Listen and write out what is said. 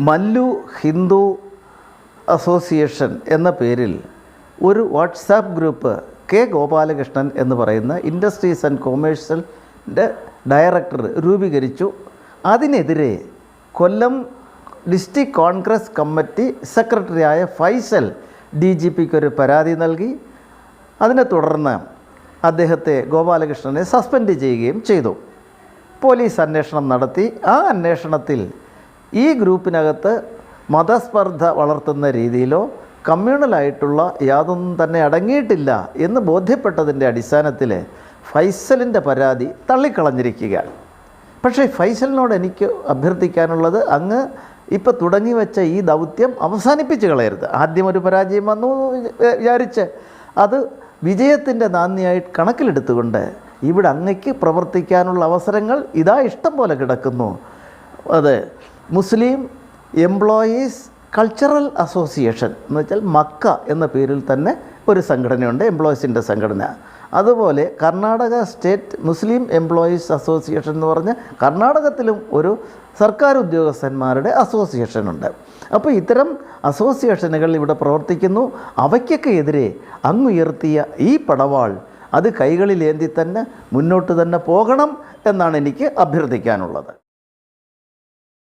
Mallu Hindu association എന്ന പേരിൽ ഒരു വാട്സാപ്പ് ഗ്രൂപ്പ് കെ ഗോപാലകൃഷ്ണൻ എന്ന് പറയുന്ന ഇൻഡസ്ട്രീസ് ആൻഡ് കൊമേഴ്ഷ്യലിന്റെ ഡയറക്ടർ രൂപീകരിച്ചു. അതിനെതിരെ കൊല്ലം ഡിസ്ട്രിക്ട് കോൺഗ്രസ് കമ്മിറ്റി സെക്രട്ടറിയായ ഫൈസൽ ഡി ജി പിക്ക് ഒരു പരാതി നൽകി. അതിനെ തുടർന്ന് അദ്ദേഹത്തെ ഗോപാലകൃഷ്ണനെ സസ്പെൻഡ് ചെയ്യുകയും ചെയ്തു. പോലീസ് അന്വേഷണം നടത്തി. ആ അന്വേഷണത്തിൽ ഈ ഗ്രൂപ്പിനകത്ത് മതസ്പർദ്ധ വളർത്തുന്ന രീതിയിലോ കമ്മ്യൂണലായിട്ടുള്ള യാതൊന്നും തന്നെ അടങ്ങിയിട്ടില്ല എന്ന് ബോധ്യപ്പെട്ടതിന്റെ അടിസ്ഥാനത്തിൽ ഫൈസലിന്റെ പരാതി തള്ളിക്കളഞ്ഞിരിക്കുകയാണ്. പക്ഷേ ഫൈസലിനോട് എനിക്ക് അഭ്യർത്ഥിക്കാനുള്ളത് അങ്ങ് ഇപ്പോൾ തുടങ്ങി വെച്ച ഈ ദൗത്യം അവസാനിപ്പിച്ച് കളയരുത്. ആദ്യം ഒരു പരാജയം വന്നു വിചാരിച്ച് അത് വിജയത്തിന്റെ നാന്ദിയായി കണക്കിലെടുത്തുകൊണ്ട് ഇവിടെ അങ്ങയ്ക്ക് പ്രവർത്തിക്കാനുള്ള അവസരങ്ങൾ ഇതാ ഇഷ്ടം പോലെ കിടക്കുന്നു. അത് മുസ്ലിം എംപ്ലോയീസ് കൾച്ചറൽ അസോസിയേഷൻ എന്ന് വെച്ചാൽ മക്ക എന്ന പേരിൽ തന്നെ ഒരു സംഘടനയുണ്ട് എംപ്ലോയീസിന്റെ സംഘടന. അതുപോലെ Karnataka state Muslim employees association എന്ന് പറഞ്ഞ് കർണാടകത്തിലും ഒരു സർക്കാർ ഉദ്യോഗസ്ഥന്മാരുടെ അസോസിയേഷൻ ഉണ്ട്. അപ്പോൾ ഇത്തരം അസോസിയേഷനുകൾ ഇവിടെ പ്രവർത്തിക്കുന്നു. അവയ്ക്കൊക്കെ എതിരെ അങ്ങുയർത്തിയ ഈ പടവാൾ അത് കൈകളിലേന്തി തന്നെ മുന്നോട്ട് തന്നെ പോകണം എന്നാണ് എനിക്ക് അഭ്യർത്ഥിക്കാനുള്ളത്.